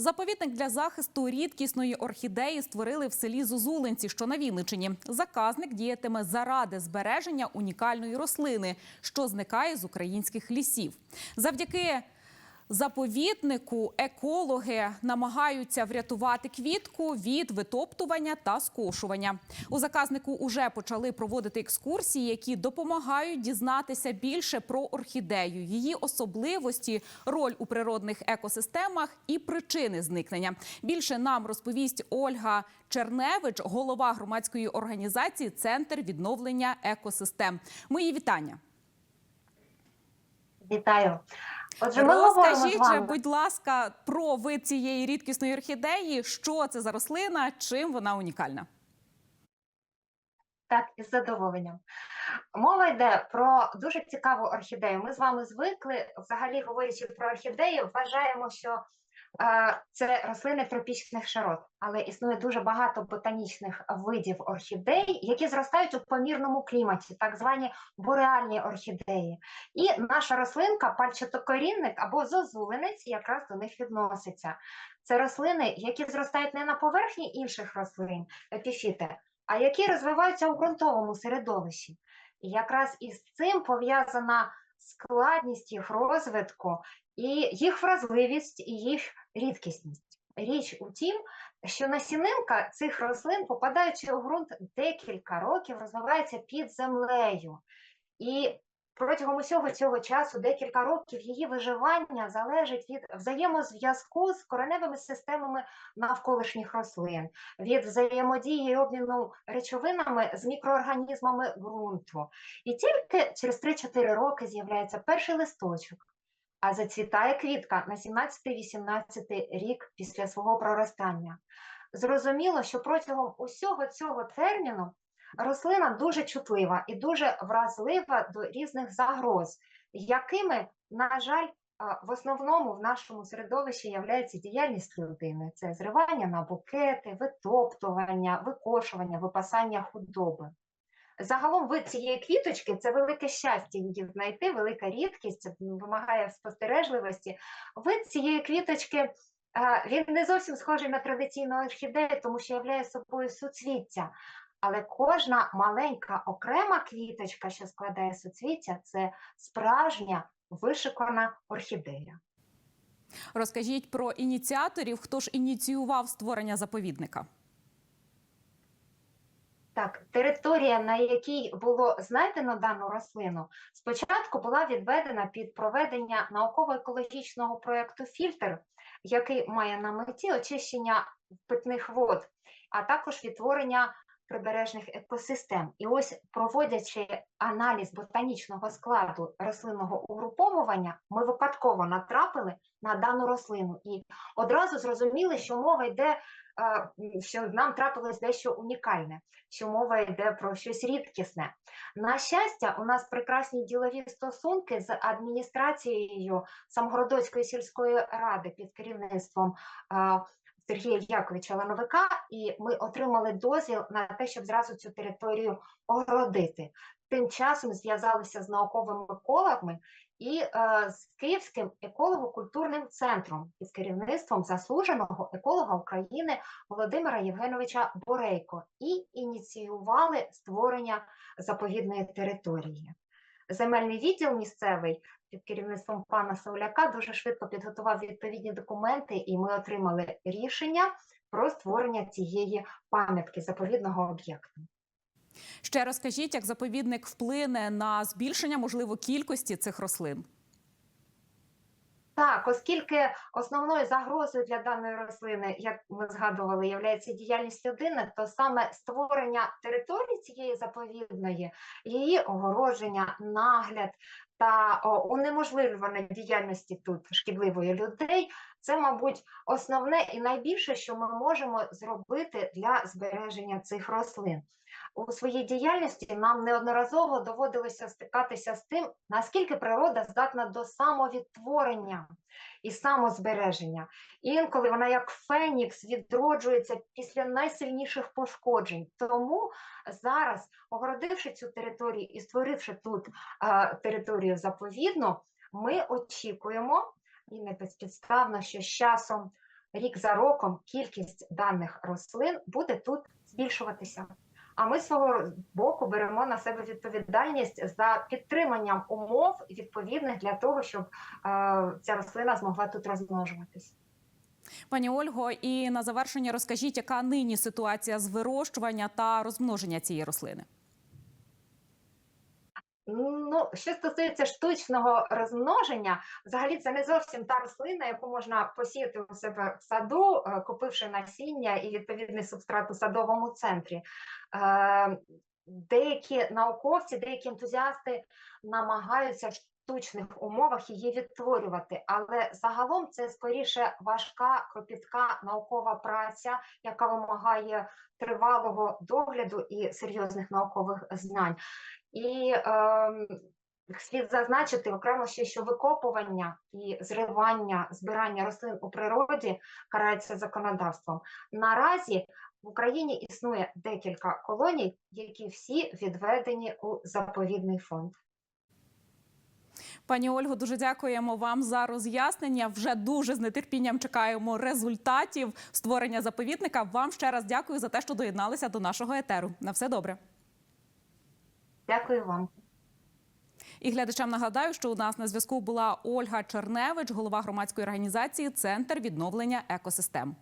Заповідник для захисту рідкісної орхідеї створили в селі Зозулинці, що на Вінничині. Заказник діятиме заради збереження унікальної рослини, що зникає з українських лісів. Завдяки заповіднику екологи намагаються врятувати квітку від витоптування та скошування. У заказнику уже почали проводити екскурсії, які допомагають дізнатися більше про орхідею, її особливості, роль у природних екосистемах і причини зникнення. Більше нам розповість Ольга Черневич, голова громадської організації Центр відновлення екосистем. Мої вітання. Вітаю. Отже, ми з Розкажіть, вами. будь ласка, про вид цієї рідкісної орхідеї. Що це за рослина? Чим вона унікальна? Так, із задоволенням. Мова йде про дуже цікаву орхідею. Ми з вами звикли, взагалі говорячи про орхідеї, вважаємо, що це рослини тропічних широт, але існує дуже багато ботанічних видів орхідей, які зростають у помірному кліматі, так звані бореальні орхідеї. І наша рослинка, пальчатокорінник або зозулинець, якраз до них відноситься. Це рослини, які зростають не на поверхні інших рослин, епіфіти, а які розвиваються у ґрунтовому середовищі. І якраз із цим пов'язана складність їх розвитку і їх вразливість і їх рідкісність. Річ у тім, що насінинка цих рослин, попадаючи у ґрунт декілька років, розвивається під землею. І протягом усього цього часу, декілька років, її виживання залежить від взаємозв'язку з кореневими системами навколишніх рослин, від взаємодії і обміну речовинами з мікроорганізмами ґрунту. І тільки через 3-4 роки з'являється перший листочок, а зацвітає квітка на 17-18 рік після свого проростання. Зрозуміло, що протягом усього цього терміну рослина дуже чутлива і дуже вразлива до різних загроз, якими, на жаль, в основному в нашому середовищі являється діяльність людини: це зривання на букети, витоптування, викошування, випасання худоби. Загалом вид цієї квіточки це велике щастя її знайти, велика рідкість, вимагає спостережливості. Вид цієї квіточки він не зовсім схожий на традиційну орхідею, тому що являє собою суцвіття. Але кожна маленька окрема квіточка, що складає суцвіття, це справжня вишикана орхідея. Розкажіть про ініціаторів, хто ж ініціював створення заповідника. Так, територія, на якій було знайдено дану рослину, спочатку була відведена під проведення науково-екологічного проєкту Фільтр, який має на меті очищення питних вод, а також відтворення прибережних екосистем. І ось, проводячи аналіз ботанічного складу рослинного угруповування, ми випадково натрапили на дану рослину і одразу зрозуміли, що мова йде, е, що нам трапилось дещо унікальне, що мова йде про щось рідкісне. На щастя, у нас прекрасні ділові стосунки з адміністрацією Самгородоцької сільської ради під керівництвом е, Сергія Яковича Лановика, і ми отримали дозвіл на те, щоб зразу цю територію огородити. Тим часом зв'язалися з науковими екологами і е, з Київським еколого-культурним центром із керівництвом заслуженого еколога України Володимира Євгеновича Борейко і ініціювали створення заповідної території. Земельний відділ місцевий під керівництвом пана Сауляка дуже швидко підготував відповідні документи, і ми отримали рішення про створення цієї пам'ятки заповідного об'єкту. Ще розкажіть, як заповідник вплине на збільшення можливо кількості цих рослин. Так, оскільки основною загрозою для даної рослини, як ми згадували, є діяльність людини, то саме створення території цієї заповідної, її огородження, нагляд та унеможливлення діяльності тут шкідливої людей, це, мабуть, основне і найбільше, що ми можемо зробити для збереження цих рослин. У своїй діяльності нам неодноразово доводилося стикатися з тим, наскільки природа здатна до самовідтворення і самозбереження. Інколи вона, як фенікс, відроджується після найсильніших пошкоджень. Тому зараз, огородивши цю територію і створивши тут е, територію заповідну, ми очікуємо і не безпідставно, що з часом рік за роком кількість даних рослин буде тут збільшуватися. А ми свого боку беремо на себе відповідальність за підтриманням умов відповідних для того, щоб е, ця рослина змогла тут розмножуватись. Пані Ольго, і на завершення розкажіть, яка нині ситуація з вирощування та розмноження цієї рослини? Ну, що стосується штучного розмноження, взагалі це не зовсім та рослина, яку можна посіяти у себе в саду, е, купивши насіння і відповідний субстрат у садовому центрі. Е, Деякі науковці, деякі ентузіасти намагаються штучних умовах її відтворювати, але загалом це скоріше важка кропітка наукова праця, яка вимагає тривалого догляду і серйозних наукових знань. І е, слід зазначити окремо ще, що викопування і зривання, збирання рослин у природі карається законодавством. Наразі в Україні існує декілька колоній, які всі відведені у заповідний фонд. Пані Ольго, дуже дякуємо вам за роз'яснення. Вже дуже з нетерпінням чекаємо результатів створення заповідника. Вам ще раз дякую за те, що доєдналися до нашого етеру. На все добре. Дякую вам. І глядачам нагадаю, що у нас на зв'язку була Ольга Черневич, голова громадської організації Центр відновлення екосистем.